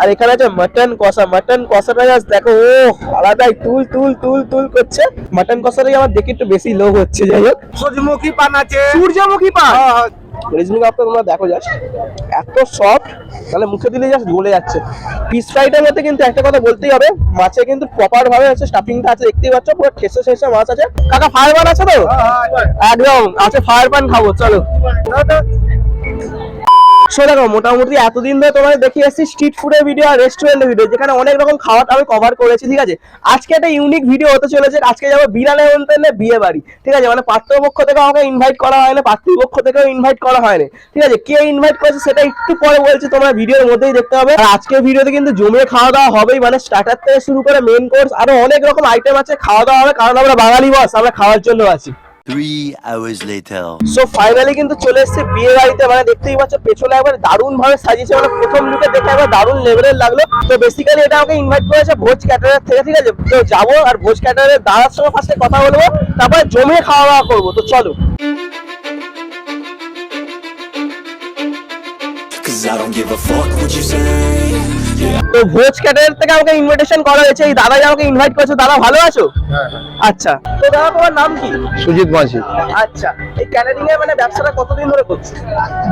আর এখানে আছে মাটন কষা। মাটন কষাটা জাস্ট দেখো ও আলাদাই তুল তুল তুল তুল করছে। মাটন কষাটাই আমার দেখে একটু বেশি লোভ হচ্ছে যাই হোক। সূর্যমুখী পান আছে। সূর্যমুখী পান? হ্যাঁ, রেজমি কাপটা তোমরা দেখো জাস্ট এত সফট মানে মুখে দিলে জাস্ট গলে যাচ্ছে। পিস ফ্রাইটার মধ্যে কিন্তু একটা কথা বলতেই হবে মাছে কিন্তু প্রপার ভাবে আছে স্টাফিংটা আছে দেখতেই পাচ্ছ পুরো ঠেসে ঠেসে মাছ আছে। কাকা ফায়ার পান আছে তো? একদম আছে ফায়ার পান খাব চলো। সো দেখো, মোটামুটি এতদিন ধরে তোমাদের দেখে এসেছি স্ট্রিট ফুডের ভিডিও আর রেস্টুরেন্টের ভিডিও যেখানে অনেক রকম খাওয়াটা আমি কভার করেছি, ঠিক আছে? আজকে একটা ইউনিক ভিডিও হতে চলেছে, আজকে যাব বিরানে নেমন্তন্নে বিয়ে বাড়ি ঠিক আছে? মানে পাত্রপক্ষ থেকে আমাকে ইনভাইট করা হয় না পাত্রীপক্ষ থেকেও ইনভাইট করা হয়নি, ঠিক আছে? কে ইনভাইট করেছে সেটা একটু পরে বলছি, তোমরা ভিডিওর মধ্যেই দেখতে হবে আর আজকের ভিডিওতে কিন্তু জমিয়ে খাওয়া দাওয়া হবেই মানে স্টার্টার থেকে শুরু করে মেন কোর্স আরও অনেক রকম আইটেম আছে খাওয়া দাওয়া হবে, কারণ আমরা বাঙালি বস আমরা খাওয়ার জন্য আছি। Three hours later. So finally কিন্তু চলে এসেছে বিয়ে বাড়িতে। মানে দেখতেই পাচ্ছ পেছনে একবার দারুণ ভাবে সাজিয়েছে। মানে প্রথম লুকে দেখে একবার দারুণ লেভেলের লাগল। তো বেসিক্যালি এটা আমাকে ইনভাইট করেছে ভোজ ক্যাটারের থেকে ঠিক আছে? তো যাব আর ভোজ ক্যাটারের দাদার সঙ্গে ফার্স্টে কথা বলব তারপরে জমিয়ে খাওয়া দাওয়া করব। তো চলো। Cause I don't give a fuck what you say. তো ভোজ ক্যাটারের থেকে আমাকে ইনভিটেশন করা হয়েছে। এই দাদা যে আমাকে ইনভাইট করেছে। দাদা ভালো আছো? আচ্ছা। তো দাদা তোমার নাম কি? সুজিত মাঝি। আচ্ছা। এই ক্যাটারিং এর মানে ব্যবসাটা কতদিন ধরে করছ?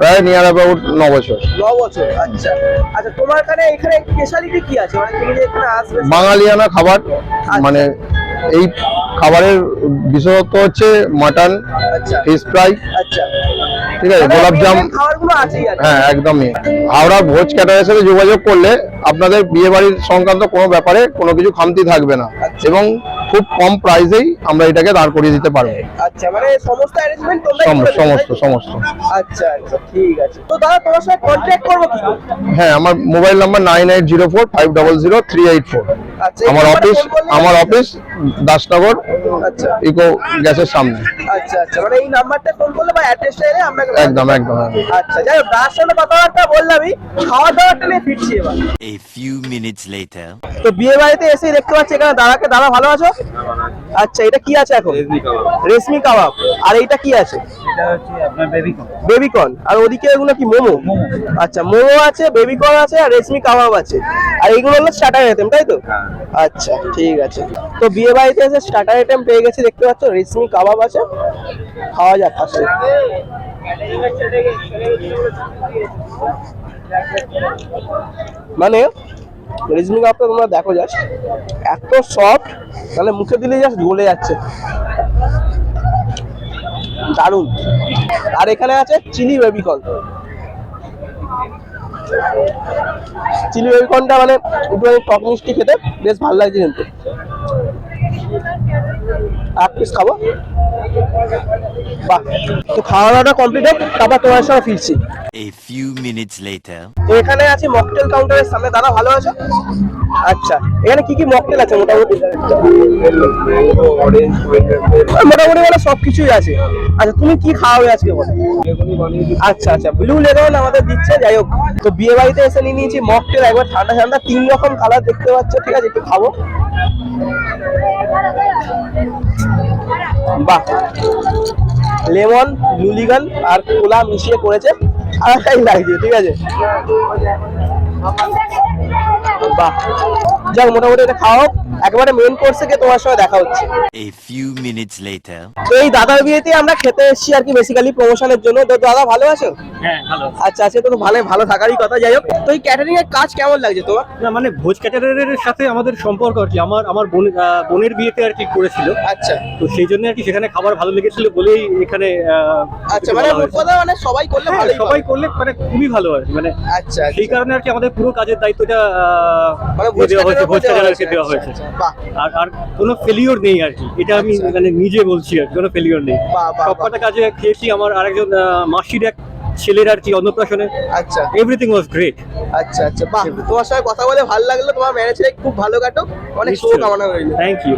প্রায় নিয়ার অ্যাবাউট ন বছর ন বছর আচ্ছা। আচ্ছা তোমার এখানে এখানে স্পেশালিটি কি আছে? মানে তুমি যে এখানে আসবে বাঙালিয়ানা খাবার। মানে এই খাবারের বিশেষত্ব হচ্ছে মাটন আচ্ছা। ফিশ ফ্রাই আচ্ছা। ঠিক আছে গোলাপজাম আর কি। হ্যাঁ একদমই। হাওড়া ভোজ ক্যাটারের সাথে যোগাযোগ করলে আপনাদের বিয়ে বাড়ির সংক্রান্ত কোনো ব্যাপারে কোনো কিছু খামতি থাকবে না। এবং খুব কম প্রাইসেই আমরা এটাকে দাঁড় করিয়ে দিতে পারব। আচ্ছা মানে সমস্ত অ্যারেঞ্জমেন্ট সমস্ত সমস্ত আচ্ছা আচ্ছা ঠিক আছে। তো দাদা তোমার সাথে কন্ট্যাক্ট করব কি হ্যাঁ আমার mobile number nine eight zero four five double zero three eight four আচ্ছা আমার অফিস আমার অফিস দাসনগর আচ্ছা। ইকো গ্যাসের সামনে। আচ্ছা আচ্ছা। মানে এই নাম্বারটা ফোন করলে বা অ্যাড্রেসটা এলে আপনাকে একদম একদম। আচ্ছা যাই হোক দাদার কথা কথাবার্তা বললামই। খাওয়া দাওয়াটা নিয়ে ফিরছি এবার। এই ফিউ মিনিটস লেটার তো বিয়ে বাড়িতে এসে দেখতে পাচ্ছি এখানে দাদাকে। দাদা ভালো আছো? আচ্ছা এটা কি আছে এখন? রেশমি কাবাব। আর এইটা কি আছে? বেবিকর্ন। আর ওদিকে এগুলো কি মোমো? আচ্ছা মোমো আছে বেবিকর্ন আছে আর রেশমি কাবাব আছে। আর এইগুলো হলো স্টার্টার আইটেম তাই তো? আচ্ছা ঠিক আছে। তো বিয়ে বাড়িতে এসে স্টার্টার আইটেম পেয়ে গেছি দেখতে পাচ্ছ রেশমি কাবাব আছে। খাওয়া যাক ফার্স্টে মানে রেশমি কাপটা তোমরা দেখো জাস্ট এত সফট মানে মুখে দিলে জাস্ট গলে যাচ্ছে। দারুণ আর এখানে আছে চিলি বেবিকর্ন চিলি বেবিকর্নটা মানে একটু টক মিষ্টি খেতে বেশ ভালো লাগছে কিন্তু। এক পিস খাব। বাহ তো খাওয়া দাওয়াটা কমপ্লিট হোক তারপর তোমার সঙ্গে ফিরছি। A few minutes later. তো এখানে আছি মকটেল কাউন্টারের সামনে দাদা ভালো আছো? আচ্ছা এখানে কি কি মকটেল আছে মোটামুটি? মোটামুটি মানে সব কিছুই আছে। আচ্ছা তুমি কি খাওয়াবে আজকে বলো? আচ্ছা আচ্ছা ব্লু লেগন আমাদের দিচ্ছে যাই হোক। তো বিয়ে বাড়িতে এসে নিয়ে নিয়েছি মকটেল একবার ঠান্ডা ঠান্ডা তিন রকম কালার দেখতে পাচ্ছ ঠিক আছে একটু খাব। বাহ। লেমন লুলিগান আর কোলা মিশিয়ে করেছে। আলাদাই লাগছে ঠিক আছে? বাহ। যাক মোটামুটি এটা খাওয়া হোক। একবারে মেন কোর্সে গিয়ে তোমার সঙ্গে দেখা হচ্ছে। A few minutes later. তো এই দাদার বিয়েতে আমরা খেতে এসেছি আর কি বেসিক্যালি প্রমোশনের জন্য। তো দাদা ভালো আছো? হ্যাঁ ভালো। আচ্ছা আচ্ছা তো ভালো ভালো থাকারই কথা। যাই হোক তো এই ক্যাটারিং এর কাজ কেমন লাগছে তোমার? না মানে ভোজ ক্যাটারের সাথে আমাদের সম্পর্ক আর কি। আমার আমার বোন বোনের বিয়েতে আর কি করেছিল। আচ্ছা। তো সেই জন্য আর কি সেখানে খাবার ভালো লেগেছিল বলেই এখানে আহ, আচ্ছা মানে। কথা মানে সবাই করলে হ্যাঁ, ভালোই সবাই করলে মানে খুবই ভালো আর কি মানে আচ্ছা আচ্ছা। সেই কারণে আর কি আমাদের পুরো কাজের দায়িত্বটা আহ, মানে হয়েছে ভোজ ক্যাটারের ক্যাটারকে দেওয়া হয়েছে। আচ্ছা, আর আর কোনো ফেলিওর নেই আর কি। এটা আমি আচ্ছা। মানে নিজে বলছি আর কোনো ফেলিওর নেই। সবকটা কাজে খেয়েছি আমার আরেকজন মাসির এক ছেলের আর কি অন্নপ্রাশনে। আচ্ছা। এভরিথিং ওয়াজ গ্রেট আচ্ছা আচ্ছা বাহ। তোমার সঙ্গে কথা বলে ভালো লাগল তোমার ম্যারেজ খুব ভালো কাটুক। অনেক শুভকামনা রইল। থ্যাংক ইউ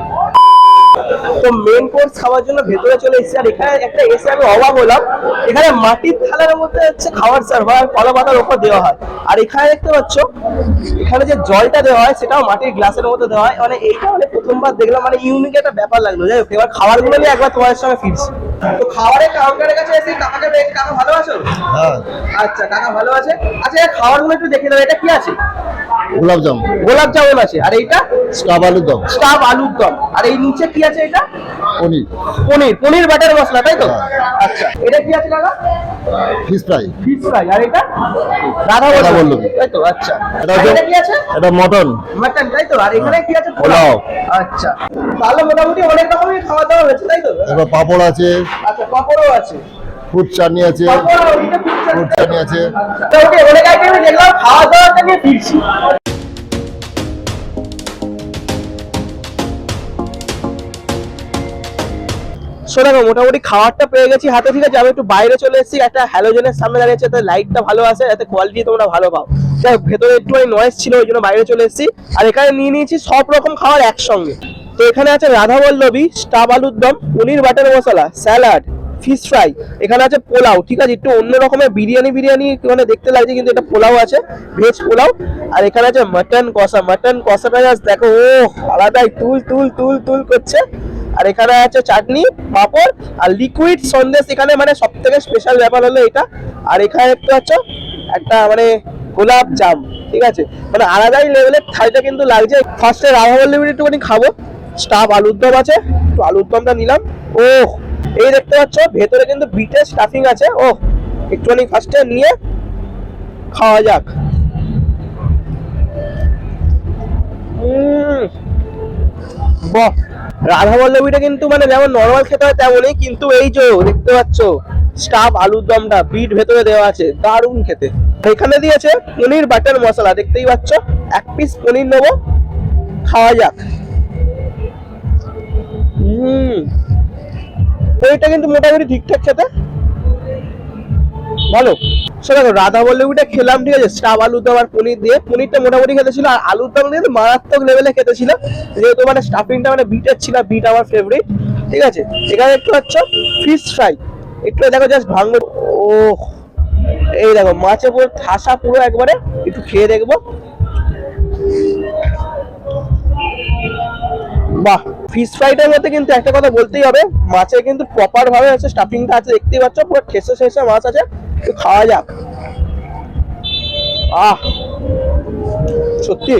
তো মেন কোর্স খাওয়ার জন্য ভেতরে চলে এসেছি। আর এখানে একটা এসে আমি অবাক হলাম। এখানে মাটির থালার মধ্যে হচ্ছে খাবার সার্ভ হয় কলা পাতার ওপর দেওয়া হয়। আর এখানে দেখতে পাচ্ছ, এখানে যে জলটা দেওয়া হয়, সেটাও মাটির গ্লাসের মধ্যে দেওয়া হয়। মানে এইটা মানে প্রথমবার দেখলাম মানে ইউনিক একটা ব্যাপার লাগল। যাই হোক, এবার খাবারগুলো নিয়ে একবার তোমাদের সঙ্গে ফিরছি। তো খাবারের কাউন্টারের কাছে এসে কাকাকে পেয়ে- কাকা ভালো আছো? আচ্ছা কাকা ভালো আছে? আচ্ছা খাবারগুলো একটু দেখে দাও এটা কি আছে? গোলাপ জাম গোলাপ জামুন আছে। আর এইটা? স্টাফ আলুর দম। স্টাফ আলুর দম। আর এই নিচে কি আছে এটা? পনির। পনির। পনির বাটার মশলা তাই তো? আচ্ছা এটা কি আছে ফিশ ফ্রাই। Fish fry. আর এটা? রাধা বল্লভী। তাই তো? আচ্ছা। এটা কি আছে? এটা মটন। মাটন তাই তো? আর এখানে কি আছে? পোলাও। আচ্ছা। তাহলে মোটামুটি অনেক রকমের খাওয়া দাওয়া হয়েছে তাই তো? এবার পাঁপড় আছে। আচ্ছা পাপড়ও আছে। ফুড চাটনি আছে ফুড চাটনি আছে। আচ্ছা ওকে অনেক আইটেমে দেখলাম খাওয়া দাওয়াটা নিয়ে ফিরছি। শোনা গো, মোটামুটি খাবারটা পেয়ে গেছি হাতে ঠিক আছে? আমি একটু বাইরে চলে এসেছি একটা হ্যালোজেনের সামনে দাঁড়িয়েছে তাই লাইটটা ভালো আছে যাতে কোয়ালিটি তোমরা ভালো পাও। যাই ভেতরে একটু নয়েজ ছিল ওই জন্য বাইরে চলে এসেছি। আর এখানে নিয়ে নিয়েছি সব রকম খাবার একসঙ্গে। তো এখানে আছে রাধা বল্লভী স্টাফ আলুর দম paneer butter masala, salad fish fry এখানে আছে পোলাও, ঠিক আছে? একটু অন্য রকমের বিরিয়ানি বিরিয়ানি মানে দেখতে লাগছে, কিন্তু এটা পোলাও আছে ভেজ পোলাও। আর এখানে আছে মাটন কষা মাটন কষাটা জাস্ট দেখো ও আলাদাই তুল তুল তুল তুল করছে। আর এখানে আছে চাটনি, পাঁপড়, আর লিকুইড সন্দেশ এখানে মানে সব থেকে স্পেশাল ব্যাপার হলো এটা। আর এখানে দেখতে পাচ্ছ, একটা মানে গোলাপ জাম, ঠিক আছে? মানে আলাদাই লেভেলের থালিটা কিন্তু লাগছে। ফার্স্টে রাধাবল্লভীর একটুখানি খাব। স্টাফ আলুর দম আছে, একটু আলুর দমটা নিলাম। ও এই দেখতে পাচ্ছ, ভেতরে কিন্তু বিটের স্টাফিং আছে। ও একটুখানি ফার্স্টে নিয়ে খাওয়া যাক। বাহ, রাধা বল্লভীটা কিন্তু মানে যেমন নর্মাল খেতে হয় তেমনই কিন্তু এই যে দেখতে পাচ্ছ স্টাফ আলুর দমটা, বিট ভেতরে দেওয়া আছে, দারুণ খেতে। এখানে দিয়েছে পনির বাটার মশলা, দেখতেই পাচ্ছ, এক পিস পনির নেব, খাওয়া যাক। হুম। পনিরটা কিন্তু মোটামুটি ঠিকঠাক খেতে। ভালো সে দেখো, রাধা বল্লভীটা খেলাম, ঠিক আছে? স্টাফ আলুর দম আর পনির দিয়ে। পনিরটা মোটামুটি খেতে ছিল, আর আলুর দম দিয়ে তো মারাত্মক লেভেলে খেতে ছিল। যেহেতু মানে স্টাফিংটা মানে বিটের ছিল বিট আমার ফেভারিট ঠিক আছে? এখানে একটু হচ্ছ ফিশ ফ্রাই একটু দেখো জাস্ট ভাঙবো ও এই দেখো মাছে পুরো ঠাসা পুরো একবারে, একটু খেয়ে দেখব। বাহ। ফিশ ফ্রাইটার মধ্যে কিন্তু একটা কথা বলতেই হবে। মাছের কিন্তু প্রপার ভাবে হচ্ছে স্টাফিংটা আছে, দেখতেই পাচ্ছ, পুরো ঠেসে ঠেসে মাছ আছে। খাওয়া যাক। আহ! সত্যি।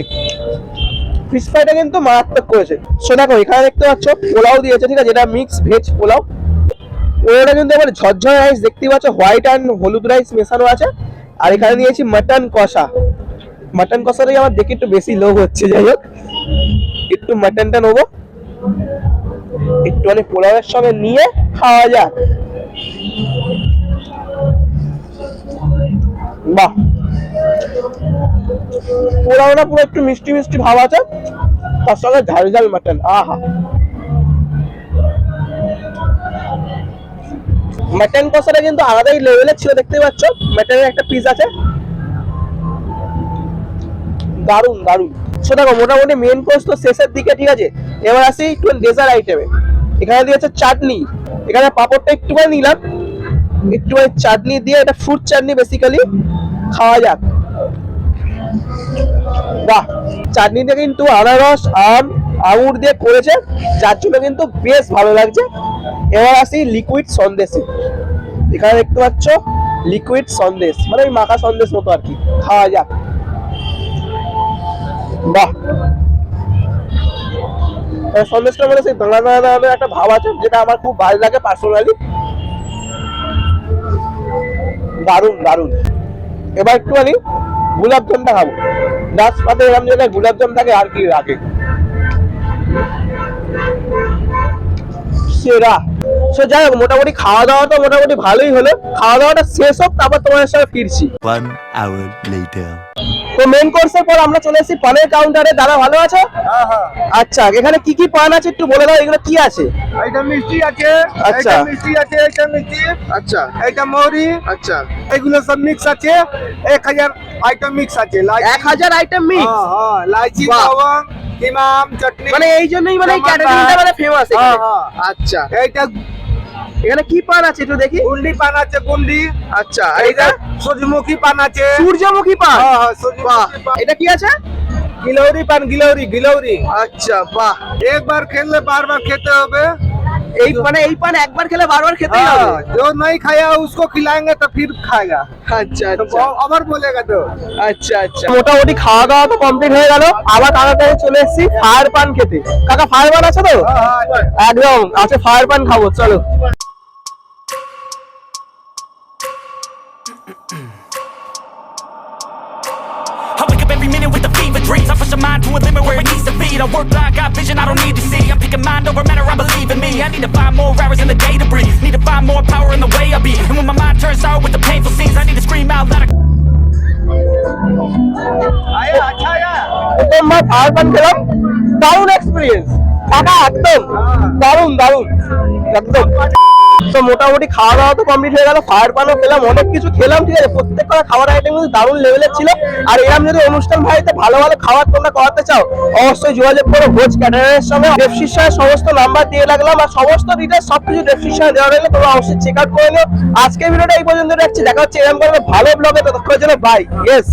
ফিশ ফ্রাইটা কিন্তু মারাত্মক করেছে। সো দেখো, এখানে দেখতে পাচ্ছ, পোলাও দিয়েছে, ঠিক আছে? এটা মিক্স ভেজ পোলাও। ওটা কিন্তু আবার ঝরঝর রাইস দেখতেই পাচ্ছ হোয়াইট অ্যান্ড হলুদ রাইস মেশানো আছে। আর এখানে দিয়েছি মাটন কষা। মাটন কষাটাই আমার দেখে একটু বেশি লোভ হচ্ছে, যাই হোক। একটু মাটনটা নেব। একটুখানি পোলাওয়ের সঙ্গে নিয়ে খাওয়া যাক। বাহ। পোলাওটা পুরো একটু মিষ্টি মিষ্টি ভাব আছে, তার সঙ্গে ঝাল ঝাল মাটন আহা। মাটন কষাটা কিন্তু আলাদাই লেভেলের ছিল দেখতে পাচ্ছ? মাটনের একটা পিস আছে। দারুণ দারুণ সো দেখো, মোটামুটি মেন কোর্স তো শেষের দিকে, ঠিক আছে? এবার আসি একটু ডেজার্ট আইটেমে এখানে দিয়েছে চাটনি। এখানে পাঁপড়টা একটুখানি নিলাম। একটুখানি চাটনি দিয়ে, এটা ফ্রুট চাটনি বেসিক্যালি খাওয়া যাক। বাহ! চাটনিটা কিন্তু আনারস, আম, আঙুর দিয়ে করেছে। যার জন্য কিন্তু বেশ ভালো লাগছে। এবার আসি লিকুইড সন্দেশে। এখানে দেখতে পাচ্ছ লিকুইড সন্দেশ। মানে ওই মাখা সন্দেশ মতো আর কি। খাওয়া যাক। বাহ। সন্দেশটা মানে সেই দাঁড়া দাঁড়া একটা ভাব আছে যেটা আমার খুব ভালো লাগে পার্সোনালি দারুণ দারুণ এবার একটুখানি গোলাপ জামটা খাব পাতে এরকম জায়গায় গোলাপ জাম থাকে আর কি রাখে। সেরা। সে যাই হোক মোটামুটি খাওয়া দাওয়া তো মোটামুটি ভালোই হলো। খাওয়া দাওয়াটা শেষ হোক তারপর তোমাদের সাথে ফিরছি। One hour later. তো মেন কোর্সের পর আমরা চলে এসেছি পানের কাউন্টারে দাদা ভালো আছো? আচ্ছা এখানে কি কি পান আছে একটু বলে দাও এগুলো কি আছে? এইটা মিষ্টি আছে আচ্ছা। মিষ্টি আছে এইটা মিষ্টি। আচ্ছা। এইটা মৌরি। আচ্ছা। এগুলো সব মিক্স আছে। এক হাজার আইটেম মিক্স আছে এক হাজার আইটেম মিক্স হ্যাঁ হ্যাঁ লাইচি। লবঙ্গ ইমাম চটনি। মানে এই জন্যই মানে টমাটো। মানে ফেমাস হ্যাঁ, হ্যাঁ। আচ্ছা। এইটা এখানে কি পান আছে একটু দেখি? গুন্ডি পান আছে গুন্ডি। আচ্ছা আর এইটা এটা সূর্যমুখী পান আছে সূর্যমুখী পান হ্যাঁ হ্যাঁ বাহ সূর্যমুখী পান এটা কি আছে গিলৌরি পান গিলৌরি গিলৌরি আচ্ছা বাহ একবার খেললে বারবার খেতে হবে এই মানে এই পান একবার খেলে বারবার খেতেই হবে हाँ, जो नहीं खाया उसको खिलाएंगे तो फिर खाएगा আচ্ছা तो আচ্ছা वो अमर बोलेगा तो আচ্ছা আচ্ছা মোটামুটি খাওয়া দাওয়া তো কমপ্লিট হয়ে গেল আবার তাড়াতাড়ি চলে এসেছি ফায়ার পান খেতে কাকা ফায়ার পান আছে তো हाँ, हाँ, একদম আছে ফায়ার পান খাবো চলো need. I work blind, got vision I don't need to see. I'm picking mind over matter, I believe in me. I need to find more hours in the day to breathe. Need to find more power in the way I be. And when my mind turns sour with the painful scenes, I need to scream out loud. আয়া দারুণ দারুণ একদম তো মোটামুটি খাওয়া দাওয়া তো complete হয়ে গেল ফায়ার পানও খেলাম, অনেক কিছু খেলাম, ঠিক আছে? প্রত্যেকটা খাবার আইটেম কিন্তু দারুণ লেভেলের ছিল। আর এরকম যদি অনুষ্ঠান ভাইতে ভালো ভালো খাবার তোমরা করাতে চাও, অবশ্যই যোগাযোগ করো ভোজ ক্যাটারের সঙ্গে। ডেসক্রিপশনে সমস্ত নাম্বার দিয়ে লাগলাম আর সমস্ত ডিটেলস সবকিছু ডেসক্রিপশনে দেওয়া রইল, তোমরা অবশ্যই চেক আউট করে নিও। আজকের ভিডিওটা এই পর্যন্ত রাখছি, দেখা হচ্ছে এরকম ভালো ব্লগে ততক্ষণের জন্য বাই ইয়েস